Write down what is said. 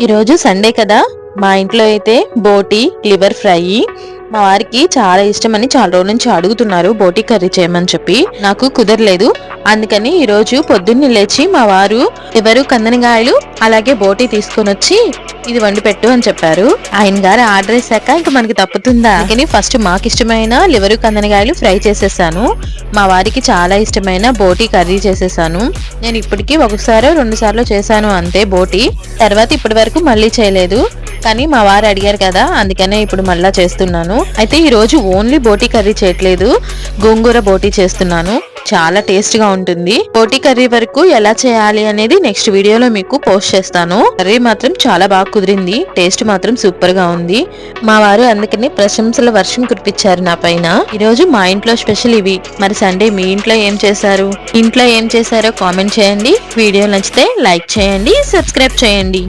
ఈరోజు సండే కదా. మా ఇంట్లో అయితే బోటి లివర్ ఫ్రై. మా వారికి చాలా ఇష్టమని చాలా రోజుల నుంచి అడుగుతున్నారు బోటి కర్రీ చేయమని చెప్పి. నాకు కుదరలేదు. అందుకని ఈరోజు పొద్దున్నే లేచి మా వారు ఎవరు కందనగాయలు అలాగే బోటి తీసుకొని వచ్చి ఇది వండి పెట్టు అని చెప్పారు. ఆయన గారు ఆర్డర్ వేసాక ఇంకా మనకి తప్పుతుందా? అందుకని ఫస్ట్ మాకు ఇష్టమైన లివరు కందనగాయలు ఫ్రై చేసేసాను. మా వారికి చాలా ఇష్టమైన బోటి కర్రీ చేసేసాను. నేను ఇప్పటికీ ఒకసారి రెండు సార్లు చేశాను అంతే బోటి. తర్వాత ఇప్పటి వరకు మళ్ళీ చేయలేదు. కానీ మా వారు అడిగారు కదా అందుకనే ఇప్పుడు మళ్ళా చేస్తున్నాను. అయితే ఈరోజు ఓన్లీ బోటి కర్రీ చేయట్లేదు. గోంగూర బోటి చేస్తున్నాను. చాలా టేస్ట్గా ఉంటుంది. పోటీ కర్రీ వరకు ఎలా చేయాలి అనేది నెక్స్ట్ వీడియోలో మీకు పోస్ట్ చేస్తాను. కర్రీ మాత్రం చాలా బాగా కుదిరింది. టేస్ట్ మాత్రం సూపర్గా ఉంది. మా వారు అందుకని ప్రశంసల వర్షం కురిపించారు నా పైన. ఈరోజు మా ఇంట్లో స్పెషల్ ఇవి. మరి సండే మీ ఇంట్లో ఏం చేశారు? ఇంట్లో ఏం చేశారో కామెంట్ చేయండి. వీడియో నచ్చితే లైక్ చేయండి సబ్స్క్రైబ్ చేయండి.